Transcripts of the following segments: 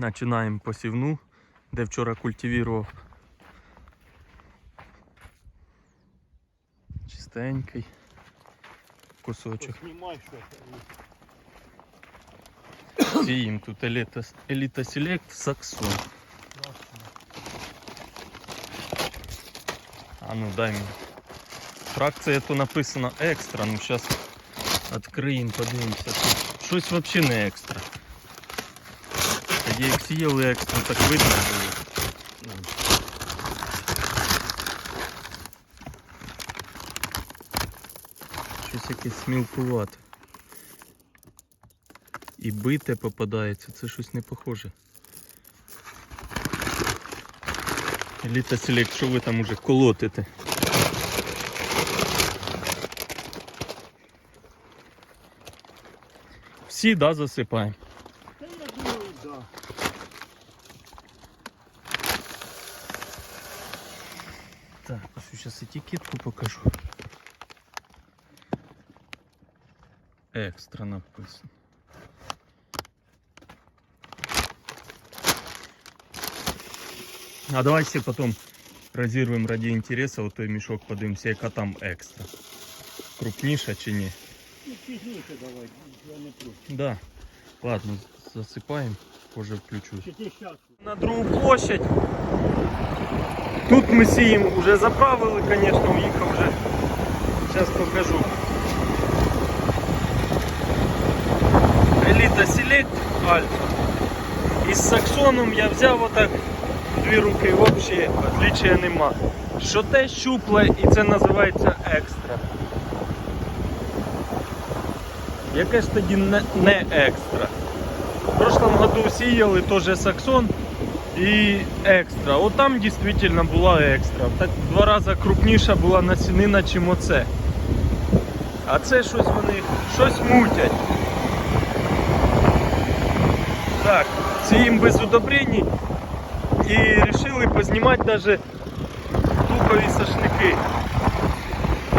Починаємо посівну, де вчора культивував. Чистенький кусочок. Сіїм тут еліта, еліта Селект Саксон. А ну дай мені. Фракція то написано екстра, ну зараз відкриємо, подивимося. Щось взагалі не екстра. Тоді як сіяли екстра, так видно. Ну. Щось якесь мілкувате. І бите попадається, це щось не похоже. Еліта Селект, що ви там уже колотите? Всі, да, засипаємо. Та я думаю, да. Так, ось зараз етикетку покажу. Екстра написано. А давай ще потім розірвемо раді інтересу той мішок, подивимося, яка там екстра. Крупніша чи ні? Ну, пізніше давай, я не проти. Да. Ладно, засипаємо, Позже включусь. На другу площадь. Тут ми сіємо, вже заправили, звісно, уїхав вже. Зараз покажу. Еліта Select Альфа. Із саксоном я взяв отак дві руки взагалі, розлічення нема. Що те щупле і це називається екстра. Яке ж тоді не екстра? Году сіяли теж саксон і екстра. От там дійсно була екстра. Так два рази крупніша була насінина, чим оце. А це щось вони щось мутять. Так, сіємо без удобрень і вирішили познімати навіть тупові сашники.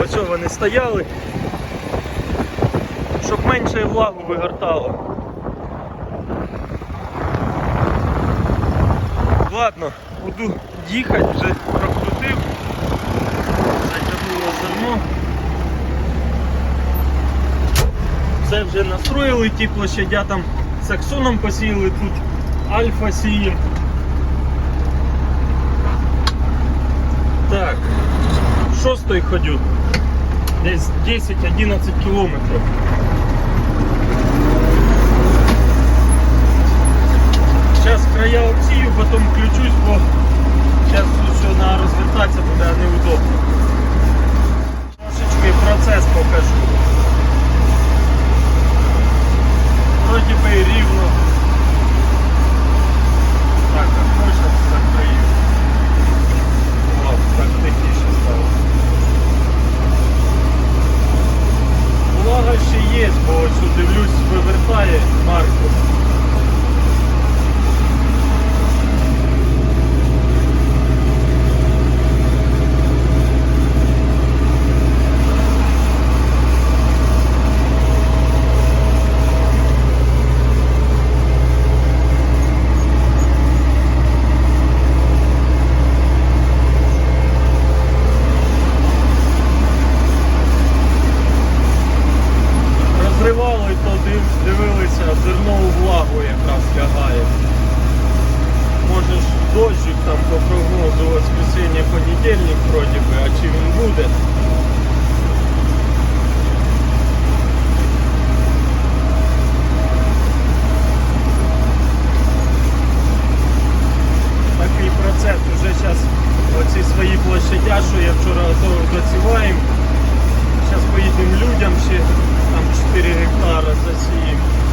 Ось вони стояли, щоб менше влагу вигортало. Ладно, буду їхати, вже прокрутив. Затягнуло зерно. Це вже настроїли ті площадя там саксоном посіяли, тут альфа сіємо. Так, шостий ходю. Десь 10-11 кілометрів. Зараз края обсію, Потім включусь, бо зараз все на розвертатися буде неудобно. Трошечки процес покажу. Дощик там по прогнозу воскресенье понедільник вроді би, а чи він буде? Такий процес уже зараз оці свої площадя, що я вчора доціваємо. Зараз поїдемо людям ще там 4 гектара засіяти.